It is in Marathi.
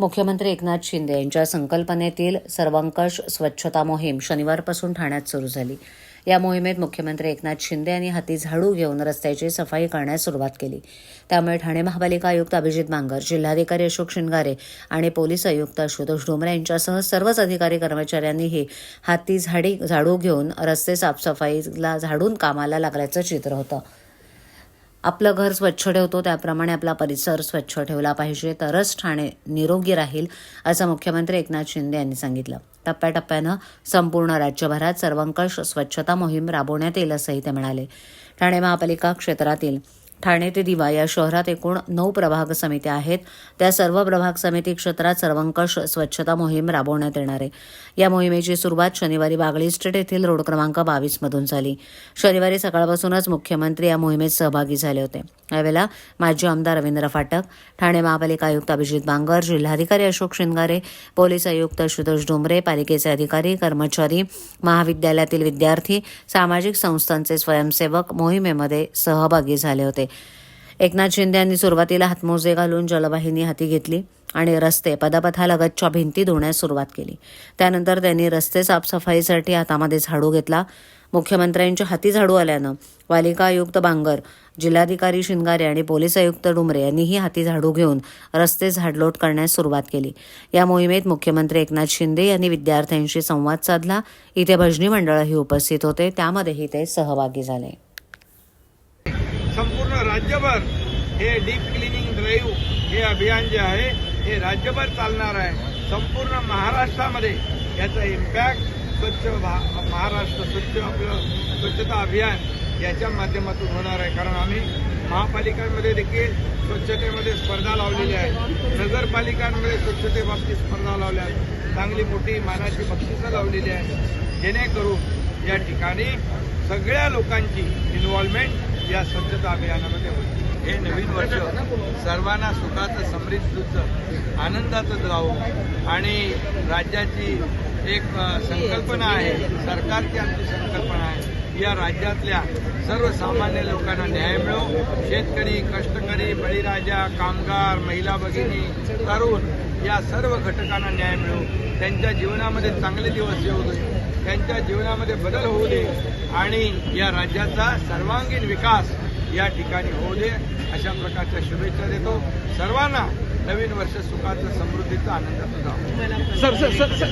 मुख्यमंत्री एकनाथ शिंदे यांच्या संकल्पनेतील सर्वंकष स्वच्छता मोहीम शनिवारपासून ठाण्यात सुरू झाली. या मोहिमेत मुख्यमंत्री एकनाथ शिंदे यांनी हाती झाडू घेऊन रस्त्याची सफाई करण्यास सुरुवात केली. त्यामुळे ठाणे महापालिका आयुक्त अभिजित बांगर जिल्हाधिकारी अशोक शिंगारे आणि पोलीस आयुक्त आशुतोष डोंबरे यांच्यासह सर्वच अधिकारी कर्मचाऱ्यांनीही हाती झाडी झाडू घेऊन रस्ते साफसफाईला झाडून कामाला लागल्याचं चित्र होतं. आपलं घर स्वच्छ ठेवतो त्याप्रमाणे आपला परिसर स्वच्छ ठेवला पाहिजे. तरच ठाणे निरोगी राहील असं मुख्यमंत्री एकनाथ शिंदे यांनी सांगितलं. टप्प्याटप्प्यानं संपूर्ण राज्यभरात सर्वंकष स्वच्छता मोहीम राबवण्यात येईल असंही ते म्हणाले. ठाणे महापालिका क्षेत्रातील ठाणे ते दिवा या शहरात एकूण नऊ प्रभाग समित्या आहेत. त्या सर्व प्रभाग समिती क्षेत्रात सर्वंकष स्वच्छता मोहीम राबवण्यात येणार आहे. या मोहिमेची सुरुवात शनिवारी बागळी स्ट्रीट येथील रोड क्रमांक बावीस मधून झाली. शनिवारी सकाळपासूनच मुख्यमंत्री या मोहिमेत सहभागी झाले होते. यावेळेला माजी आमदार रवींद्र फाटक ठाणे महापालिका आयुक्त अभिजित बांगर जिल्हाधिकारी अशोक शिंगारे पोलीस आयुक्त सुदोष डोंबरे पालिकेचे अधिकारी कर्मचारी महाविद्यालयातील विद्यार्थी सामाजिक संस्थांचे स्वयंसेवक मोहिमेमध्ये सहभागी झाले होते. एकनाथ शिंदे यांनी सुरुवातीला हातमोजे घालून जलवाहिनी हाती घेतली आणि रस्ते पदपथालगतच्या भिंती धुण्यास सुरुवात केली. त्यानंतर त्यांनी रस्ते साफसफाईसाठी हातामध्ये झाडू घेतला. मुख्यमंत्र्यांच्या हाती झाडू आल्यानं पालिका आयुक्त बांगर जिल्हाधिकारी शिंगारे आणि पोलीस आयुक्त डुमरे यांनीही हाती झाडू घेऊन रस्ते झाडलोट करण्यास सुरुवात केली. या मोहिमेत मुख्यमंत्री एकनाथ शिंदे यांनी विद्यार्थ्यांशी संवाद साधला. इथे भजनी मंडळही उपस्थित होते. त्यामध्येही ते सहभागी झाले. संपूर्ण राज्यभर हे डीप क्लिनिंग ड्राईव्ह हे अभियान जे आहे हे राज्यभर चालणार आहे. संपूर्ण महाराष्ट्रामध्ये याचा इम्पॅक्ट स्वच्छ भा- महाराष्ट्र स्वच्छ आपलं स्वच्छता अभियान याच्या माध्यमातून होणार आहे. कारण आम्ही महापालिकांमध्ये देखील स्वच्छतेमध्ये स्पर्धा लावलेली आहे. नगरपालिकांमध्ये स्वच्छतेबाबतीत स्पर्धा लावल्या आहेत. चांगली मोठी मानाची बक्षिसं लावलेली आहे जेणेकरून या ठिकाणी सगळ्या लोकांची इन्व्हॉल्वमेंट या स्वच्छता अभियानामध्ये होईल. हे नवीन वर्ष सर्वांना सुखाचं समृद्धीचं आनंदाचं जावं आणि राज्याची एक संकल्पना आहे सरकारची आमची संकल्पना आहे या राज्यातल्या सर्वसामान्य लोकांना न्याय मिळो. शेतकरी कष्टकरी बळीराजा कामगार महिला भगिनी तरुण या सर्व घटकांना न्याय मिळो त्यांच्या जीवनामध्ये चांगले दिवस येऊ दे त्यांच्या जीवनामध्ये बदल होऊ दे आणि या राज्याचा सर्वांगीण विकास या ठिकाणी होऊ दे. अशा प्रकारच्या शुभेच्छा देतो. सर्वांना नवीन वर्ष सुखाचं समृद्धीचं आनंदाचं जाऊ सर सर सर.